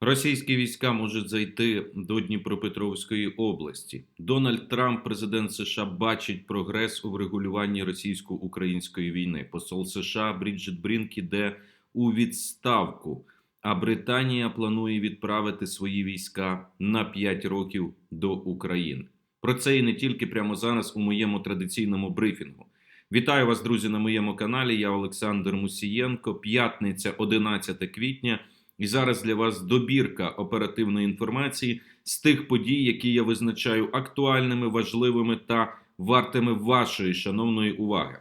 Російські війська можуть зайти до Дніпропетровської області. Дональд Трамп, президент США, бачить прогрес у врегулюванні російсько-української війни. Посол США Бріджит Брінк іде у відставку. А Британія планує відправити свої війська на 5 років до України. Про це і не тільки прямо зараз у моєму традиційному брифінгу. Вітаю вас, друзі, на моєму каналі. Я Олександр Мусієнко. П'ятниця, 11 квітня. І зараз для вас добірка оперативної інформації з тих подій, які я визначаю актуальними, важливими та вартими вашої шановної уваги.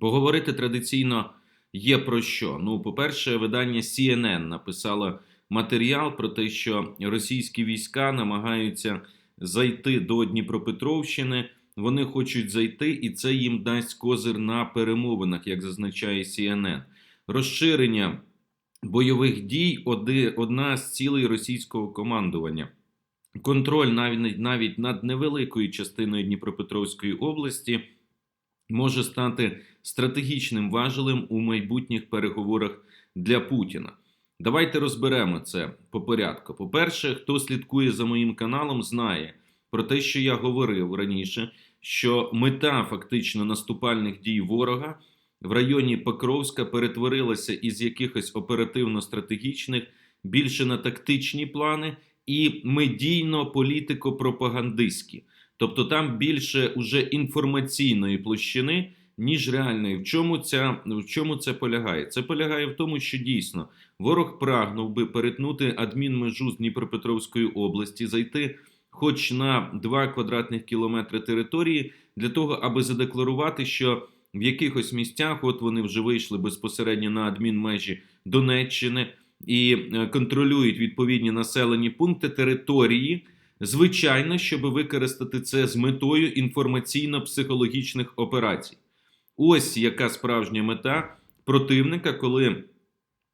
Поговорити традиційно є про що. Ну, по-перше, видання CNN написало матеріал про те, що російські війська намагаються зайти до Дніпропетровщини. Вони хочуть зайти, і це їм дасть козир на перемовинах, як зазначає CNN. Розширення бойових дій одна з цілей російського командування. Контроль навіть, навіть над невеликою частиною Дніпропетровської області може стати стратегічним важелем у майбутніх переговорах для Путіна. Давайте розберемо це по порядку. По-перше, хто слідкує за моїм каналом, знає про те, що я говорив раніше, що мета фактично наступальних дій ворога в районі Покровська перетворилася із якихось оперативно-стратегічних більше на тактичні плани і медійно-політико-пропагандистські. Тобто там більше уже інформаційної площини, ніж реальної. В чому, ця, в чому це полягає? Це полягає в тому, що дійсно ворог прагнув би перетнути адмінмежу з Дніпропетровської області, зайти хоч на 2 квадратних кілометри території, для того, аби задекларувати, що в якихось місцях, от вони вже вийшли безпосередньо на адмінмежі Донеччини і е, контролюють відповідні населені пункти території. Звичайно, щоб використати це з метою інформаційно-психологічних операцій. Ось яка справжня мета противника, коли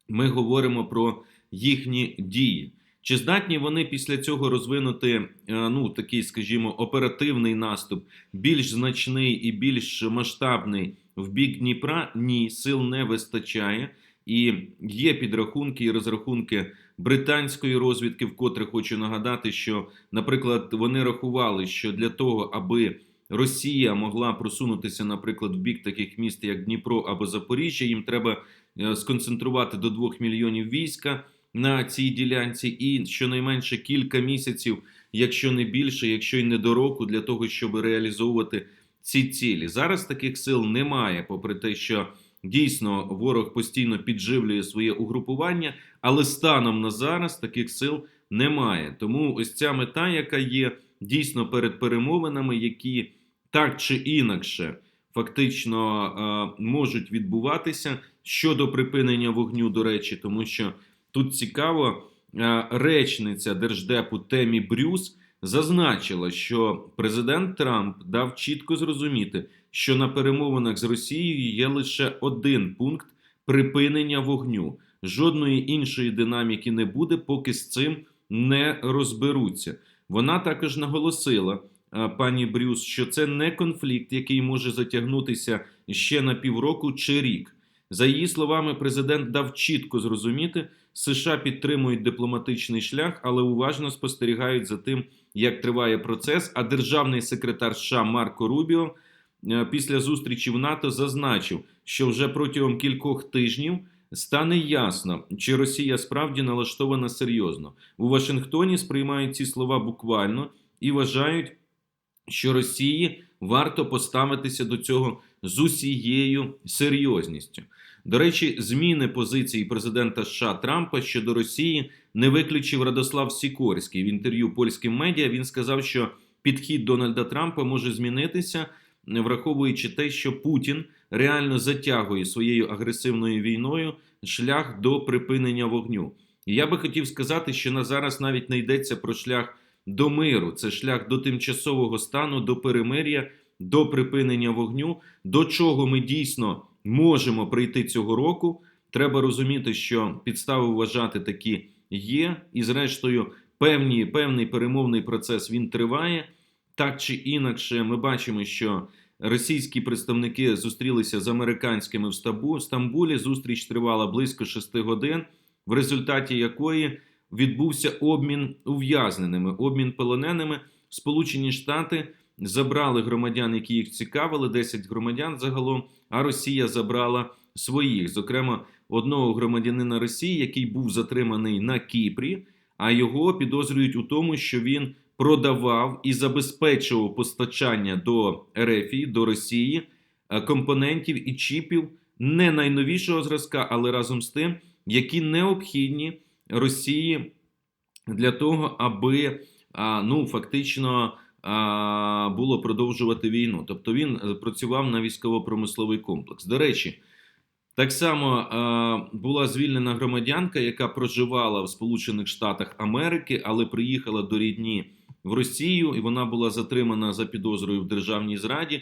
ми говоримо про їхні дії. Чи здатні вони після цього розвинути е, ну такий, скажімо, оперативний наступ, більш значний і більш масштабний в бік Дніпра? Ні, сил не вистачає. І є підрахунки і розрахунки британської розвідки, вкотре хочу нагадати, що, наприклад, вони рахували, що для того, аби Росія могла просунутися, наприклад, в бік таких міст, як Дніпро або Запоріжжя, їм треба е, сконцентрувати до 2 мільйонів війська на цій ділянці, і щонайменше кілька місяців, якщо не більше, якщо й не до року, для того, щоб реалізовувати ці цілі. Зараз таких сил немає, попри те, що дійсно ворог постійно підживлює своє угрупування, але станом на зараз таких сил немає. Тому ось ця мета, яка є дійсно перед перемовинами, які так чи інакше фактично е, можуть відбуватися щодо припинення вогню, до речі, тому що тут цікаво, е, речниця держдепу Темі Брюс зазначила, що президент Трамп дав чітко зрозуміти, що на перемовинах з Росією є лише один пункт припинення вогню. Жодної іншої динаміки не буде, поки з цим не розберуться. Вона також наголосила, е, пані Брюс, що це не конфлікт, який може затягнутися ще на півроку чи рік. За її словами, президент дав чітко зрозуміти, США підтримують дипломатичний шлях, але уважно спостерігають за тим, як триває процес. А державний секретар США Марко Рубіо е, після зустрічі в НАТО зазначив, що вже протягом кількох тижнів стане ясно, чи Росія справді налаштована серйозно. У Вашингтоні сприймають ці слова буквально і вважають, що Росії варто поставитися до цього з усією серйозністю. До речі, зміни позиції президента США Трампа щодо Росії не виключив Радослав Сікорський. В інтерв'ю польським медіа він сказав, що підхід Дональда Трампа може змінитися, враховуючи те, що Путін реально затягує своєю агресивною війною шлях до припинення вогню. І я би хотів сказати, що на зараз навіть не йдеться про шлях до миру, це шлях до тимчасового стану, до перемир'я, до припинення вогню, до чого ми дійсно можемо прийти цього року. Треба розуміти, що підстави вважати такі є, і, зрештою, певні, певний перемовний процес він триває. Так чи інакше, ми бачимо, що російські представники зустрілися з американськими в Стамбу- Стамбулі. Зустріч тривала близько 6 годин, в результаті якої відбувся обмін ув'язненими, обмін полоненими. Сполучені Штати забрали громадян, які їх цікавили, 10 громадян загалом, а Росія забрала своїх, зокрема, одного громадянина Росії, який був затриманий на Кіпрі, а його підозрюють у тому, що він продавав і забезпечував постачання до Ерефії, до Росії е, компонентів і чіпів не найновішого зразка, але разом з тим, які необхідні Росії для того, аби ну фактично було продовжувати війну. Тобто він е, працював на військово-промисловий комплекс. До речі, так само була звільнена громадянка, яка проживала в Сполучених Штатах Америки, але приїхала до рідні в Росію, і вона була затримана за підозрою в державній зраді.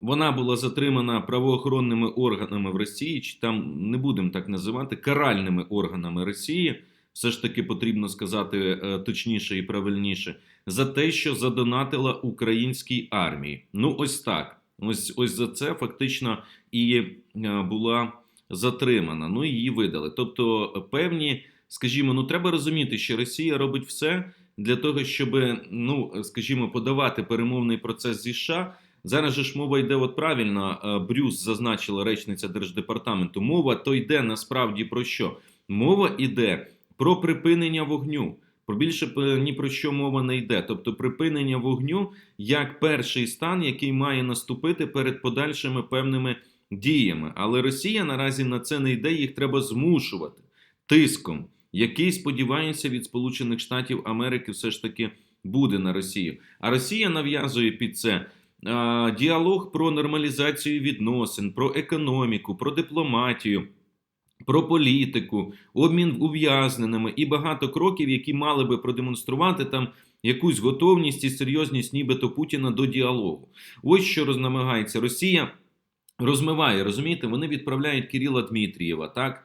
Вона була затримана правоохоронними органами в Росії, чи там не будемо так називати каральними органами Росії. Все ж таки потрібно сказати е, точніше і правильніше за те, що задонатила українській армії. Ну, ось так. Ось ось за це фактично і е, була затримана. Ну її видали. Тобто, певні, скажімо, ну треба розуміти, що Росія робить все для того, щоб, ну скажімо, подавати перемовний процес зі США. Зараз же ж мова йде от правильно. е, Брюс зазначила речниця держдепартаменту. Мова то йде насправді про що? Мова йде про припинення вогню. Про більше ні про що мова не йде. Тобто припинення вогню як перший стан, який має наступити перед подальшими певними діями. Але Росія наразі на це не йде, їх треба змушувати тиском, який сподівається від Сполучених Штатів Америки все ж таки буде на Росію. А Росія нав'язує під це. Діалог про нормалізацію відносин, про економіку, про дипломатію, про політику, обмін ув'язненими і багато кроків, які мали би продемонструвати там якусь готовність і серйозність, нібито Путіна до діалогу. Ось що рознамагається Росія. Розмиває, розумієте, вони відправляють Кирила Дмитрієва, так?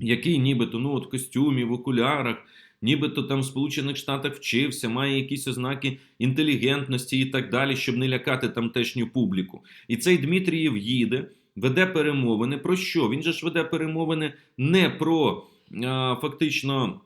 Який нібито ну, от костюмі, в окулярах, нібито там в Сполучених Штатах вчився, має якісь ознаки інтелігентності і так далі, щоб не лякати тамтешню публіку. І цей Дмитрієв їде, веде перемовини. Про що? Він же ж веде перемовини не про фактично.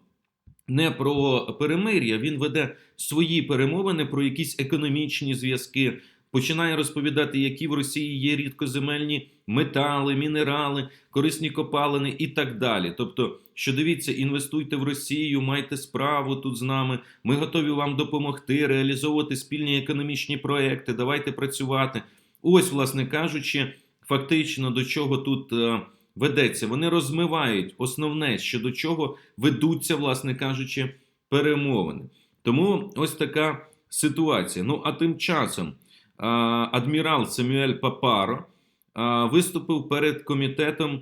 Не про перемир'я, він веде свої перемовини про якісь економічні зв'язки, починає розповідати, які в Росії є рідкоземельні метали, мінерали, корисні копалини і так далі. Тобто, що дивіться, інвестуйте в Росію, майте справу тут з нами. Ми готові вам допомогти реалізовувати спільні економічні проекти. Давайте працювати. Ось, власне кажучи, фактично до чого тут. е, Ведеться, вони розмивають основне, що до чого ведуться, власне кажучи, перемовини. Тому ось така ситуація. Ну а тим часом адмірал Самюель Папаро виступив перед комітетом,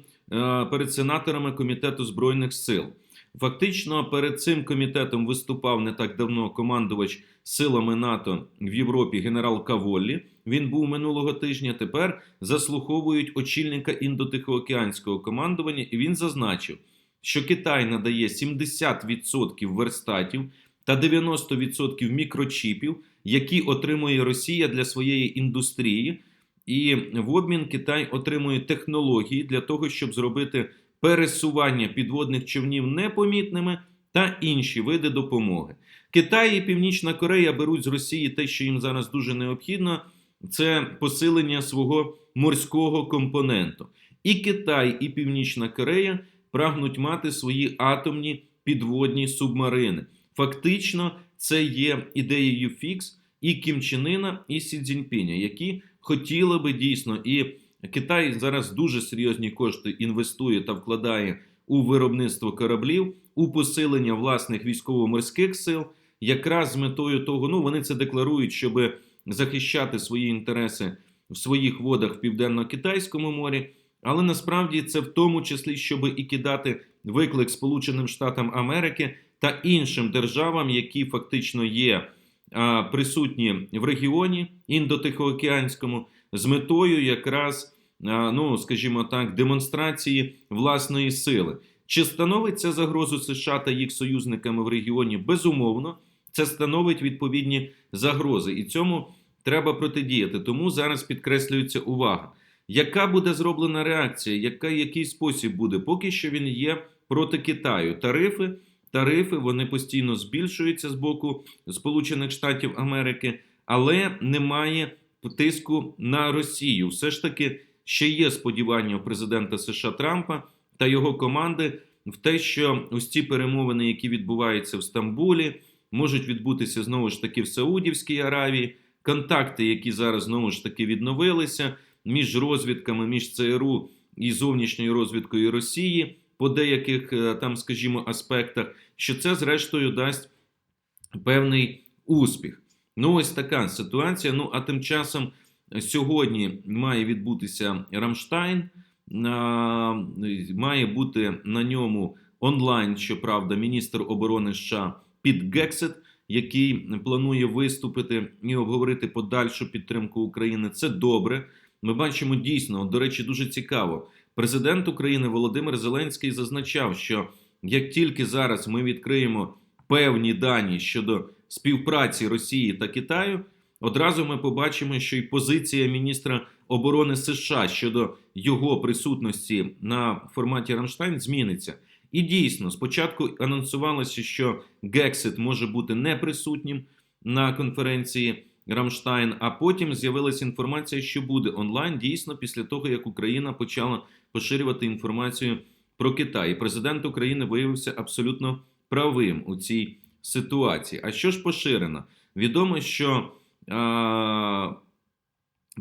перед сенаторами комітету збройних сил. Фактично, перед цим комітетом виступав не так давно командувач силами НАТО в Європі генерал Каволлі. Він був минулого тижня. Тепер заслуховують очільника індотихоокеанського командування, і він зазначив, що Китай надає 70% верстатів та 90% мікрочіпів, які отримує Росія для своєї індустрії. І в обмін Китай отримує технології для того, щоб зробити пересування підводних човнів непомітними та інші види допомоги. Китай і Північна Корея беруть з Росії те, що їм зараз дуже необхідно, це посилення свого морського компоненту. І Китай, і Північна Корея прагнуть мати свої атомні підводні субмарини. Фактично, це є ідеєю фікс і Кім Чен Ына, і Сі Цзіньпіня, які хотіли би дійсно, і Китай зараз дуже серйозні кошти інвестує та вкладає у виробництво кораблів, у посилення власних військово-морських сил, якраз з метою того, ну вони це декларують, щоб захищати свої інтереси в своїх водах в південно-китайському морі. Але насправді це в тому числі, щоб і кидати виклик Сполученим Штатам Америки та іншим державам, які фактично є присутні в регіоні індотихоокеанському, з метою якраз, ну скажімо так, демонстрації власної сили. Чи становить це загрозу США та їх союзниками в регіоні? Безумовно, це становить відповідні загрози, і цьому треба протидіяти. Тому зараз підкреслюється увага. Яка буде зроблена реакція? Яка, який спосіб буде? Поки що він є проти Китаю. Тарифи тарифи вони постійно збільшуються з боку Сполучених Штатів Америки, але немає тиску на Росію. Все ж таки ще є сподівання у президента США Трампа та його команди в те, що ось ці перемовини, які відбуваються в Стамбулі, можуть відбутися знову ж таки в Саудівській Аравії. Контакти, які зараз знову ж таки відновилися між розвідками, між ЦРУ і зовнішньою розвідкою Росії по деяких е, там, скажімо, аспектах, що це зрештою дасть певний успіх. Ну, ось така ситуація. Ну, а тим часом сьогодні має відбутися Рамштайн, має бути на ньому онлайн, щоправда, міністр оборони США Піт Гексет, який планує виступити і обговорити подальшу підтримку України. Це добре. Ми бачимо дійсно, до речі, дуже цікаво. Президент України Володимир Зеленський зазначав, що як тільки зараз ми відкриємо певні дані щодо співпраці Росії та Китаю, одразу ми побачимо, що й позиція міністра оборони США щодо його присутності на форматі Рамштайн зміниться. І дійсно, спочатку анонсувалося, що Гексит може бути неприсутнім на конференції Рамштайн, а потім з'явилася інформація, що буде онлайн дійсно після того, як Україна почала поширювати інформацію про Китай. І президент України виявився абсолютно правим у цій ситуації. А що ж поширено? Відомо, що а,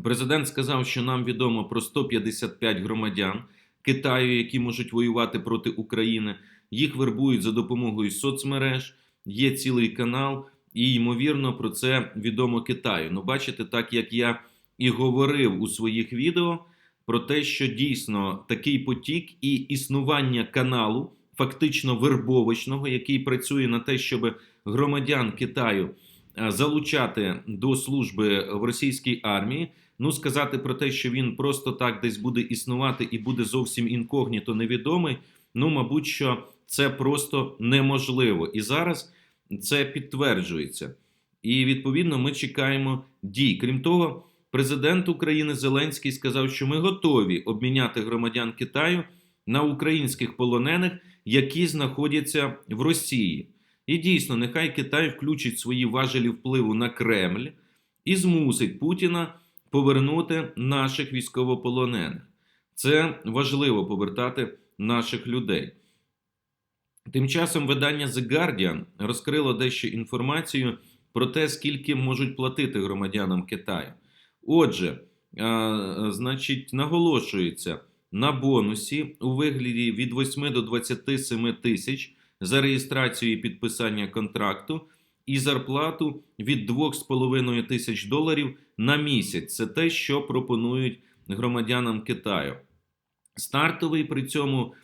президент сказав, що нам відомо про 155 громадян Китаю, які можуть воювати проти України. Їх вербують за допомогою соцмереж, є цілий канал, і ймовірно про це відомо Китаю. Ну, бачите, так як я і говорив у своїх відео про те, що дійсно такий потік і існування каналу, фактично вербовочного, який працює на те, щоб громадян Китаю е, залучати до служби в російській армії. Ну, сказати про те, що він просто так десь буде існувати і буде зовсім інкогніто невідомий. Ну, мабуть, що це просто неможливо. І зараз це підтверджується. І відповідно ми чекаємо дій. Крім того, президент України Зеленський сказав, що ми готові обміняти громадян Китаю на українських полонених, які знаходяться в Росії. І дійсно, нехай Китай включить свої важелі впливу на Кремль і змусить Путіна повернути наших військовополонених. Це важливо повертати наших людей. Тим часом видання The Guardian розкрило дещо інформацію про те, скільки можуть платити громадянам Китаю. Отже, значить, наголошується на бонусі у вигляді від 8 до 27 тисяч за реєстрацію і підписання контракту, і зарплату від 2,5 тисяч доларів на місяць. Це те, що пропонують громадянам Китаю. Стартовий при цьому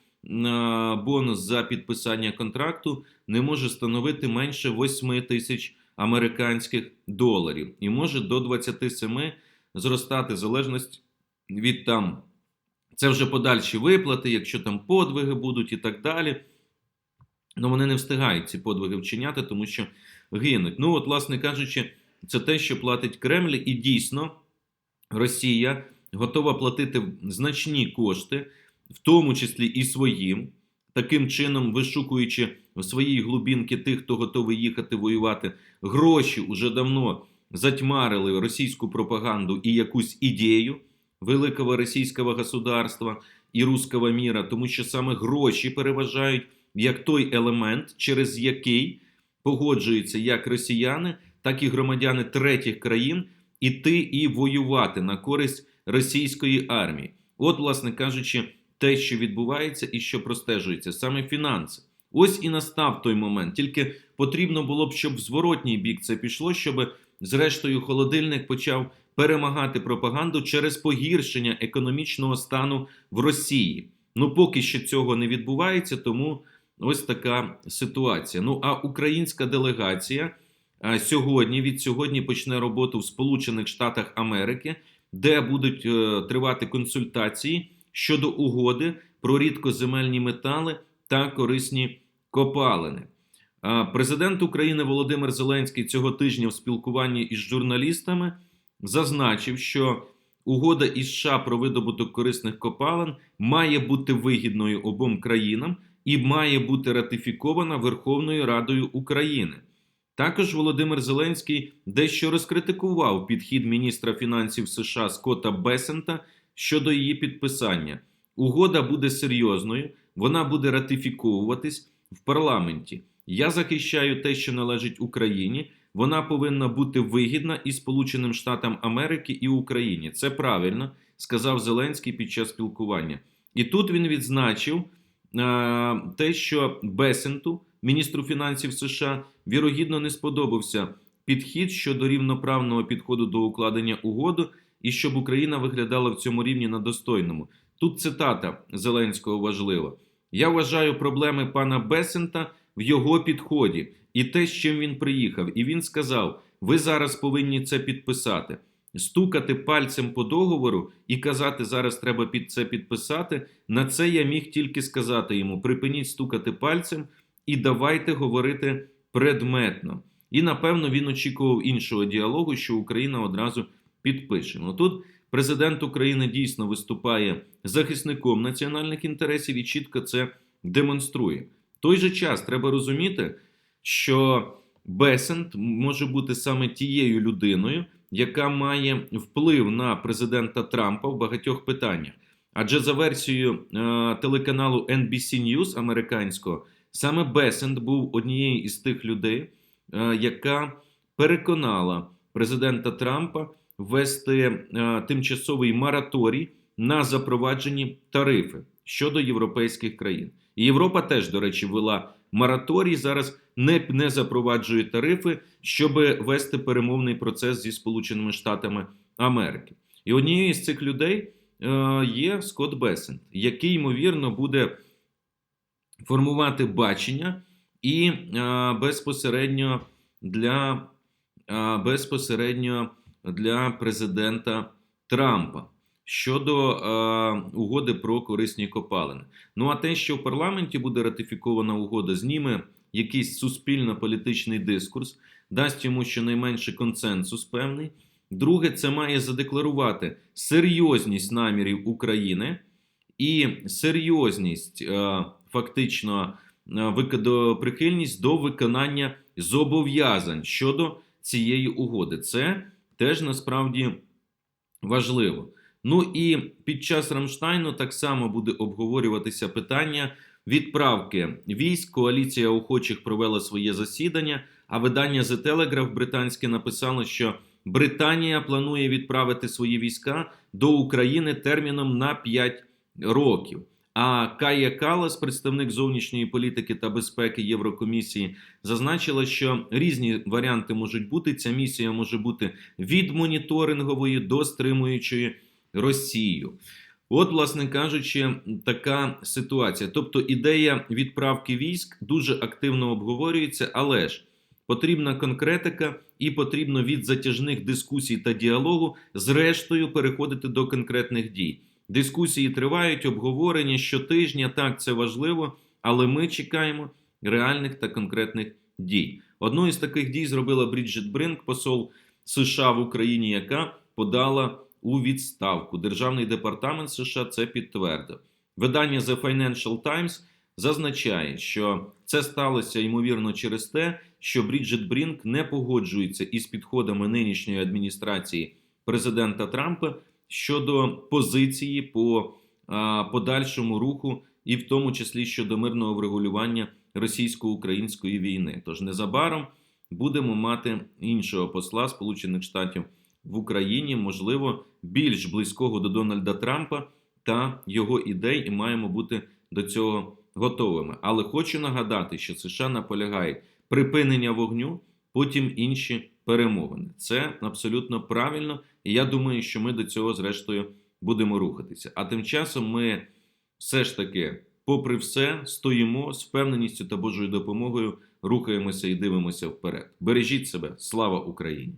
бонус за підписання контракту не може становити менше 8 тисяч американських доларів і може до 27 зростати залежність від там. Це вже подальші виплати, якщо там подвиги будуть і так далі. Ну вони не встигають ці подвиги вчиняти, тому що гинуть. Ну, от, власне кажучи, це те, що платить Кремль, і дійсно Росія готова платити значні кошти в тому числі і своїм, таким чином вишукуючи в своїй глубінки тих, хто готовий їхати воювати, гроші уже давно затьмарили російську пропаганду і якусь ідею великого російського государства і руського міра, тому що саме гроші переважають як той елемент, через який погоджуються як росіяни, так і громадяни третіх країн іти і воювати на користь російської армії. От, власне кажучи те, що відбувається і що простежується, саме фінанси. Ось і настав той момент. Тільки потрібно було б, щоб в зворотній бік це пішло, щоб, зрештою, холодильник почав перемагати пропаганду через погіршення економічного стану в Росії. Ну, поки що цього не відбувається, тому ось така ситуація. Ну а українська делегація сьогодні від сьогодні почне роботу в Сполучених Штатах Америки, де будуть е, тривати консультації щодо угоди про рідкоземельні метали та корисні копалини. Президент України Володимир Зеленський цього тижня в спілкуванні із журналістами зазначив, що угода із США про видобуток корисних копалин має бути вигідною обом країнам, і має бути ратифікована Верховною Радою України. Також Володимир Зеленський дещо розкритикував підхід міністра фінансів США Скотта Бесента щодо її підписання. Угода буде серйозною, вона буде ратифіковуватись в парламенті. Я захищаю те, що належить Україні. Вона повинна бути вигідна і Сполученим Штатам Америки і Україні. Це правильно сказав Зеленський під час спілкування. І тут він відзначив е, те, що Бесенту, міністру фінансів США, вірогідно не сподобався підхід щодо рівноправного підходу до укладення угоду, і щоб Україна виглядала в цьому рівні на достойному. Тут цитата Зеленського важлива. Я вважаю проблеми пана Бесента в його підході і те, з чим він приїхав. І він сказав: ви зараз повинні це підписати. Стукати пальцем по договору і казати, зараз треба під це підписати. На це я міг тільки сказати йому: припиніть стукати пальцем і давайте говорити предметно. І напевно він очікував іншого діалогу, що Україна одразу підпише. Ну тут президент України дійсно виступає захисником національних інтересів і чітко це демонструє. В той же час треба розуміти, що Бесент може бути саме тією людиною, яка має вплив на президента Трампа в багатьох питаннях. Адже за версією е, телеканалу NBC News американського, саме Бесент був однією із тих людей, е, яка переконала президента Трампа ввести е, тимчасовий мораторій на запроваджені тарифи щодо європейських країн. І Європа теж, до речі, ввела мораторій зараз не, не запроваджує тарифи, щоб вести перемовний процес зі Сполученими Штатами Америки. І однією з цих людей е, є Скотт Бесент, який ймовірно буде формувати бачення і е, безпосередньо для е, безпосередньо для президента Трампа щодо е, угоди про корисні копалини. Ну а те, що в парламенті буде ратифікована угода, зніме якийсь суспільно-політичний дискурс, дасть йому щонайменше консенсус певний. Друге, це має задекларувати серйозність намірів України і серйозність, е, фактично, е, прихильність до виконання зобов'язань щодо цієї угоди. Це теж насправді важливо. Ну і під час Рамштайну так само буде обговорюватися питання відправки військ. Коаліція охочих провела своє засідання. А видання The Telegraph британське написало, що Британія планує відправити свої війська до України терміном на 5 років. А Кая Калас, представник зовнішньої політики та безпеки Єврокомісії, зазначила, що різні варіанти можуть бути. Ця місія може бути від моніторингової до стримуючої Росію. От, власне кажучи, така ситуація. Тобто ідея відправки військ дуже активно обговорюється, але ж потрібна конкретика і потрібно від затяжних дискусій та діалогу, зрештою, переходити до конкретних дій. Дискусії тривають, обговорення щотижня. Так, це важливо, але ми чекаємо реальних та конкретних дій. Одну із таких дій зробила Бріджит Бринк, посол США в Україні, яка подала у відставку. Державний департамент США це підтвердив. Видання The Financial Times зазначає, що це сталося ймовірно через те, що Бріджит Брінк не погоджується із підходами нинішньої адміністрації президента Трампа щодо позиції по подальшому руху, і в тому числі щодо мирного врегулювання російсько-української війни. Тож незабаром будемо мати іншого посла Сполучених Штатів в Україні, можливо, більш близького до Дональда Трампа та його ідей, і маємо бути до цього готовими. Але хочу нагадати, що США наполягають припинення вогню, потім інші перемовини. Це абсолютно правильно, і я думаю, що ми до цього, зрештою, будемо рухатися. А тим часом ми все ж таки, попри все, стоїмо з впевненістю та Божою допомогою, рухаємося і дивимося вперед. Бережіть себе, слава Україні!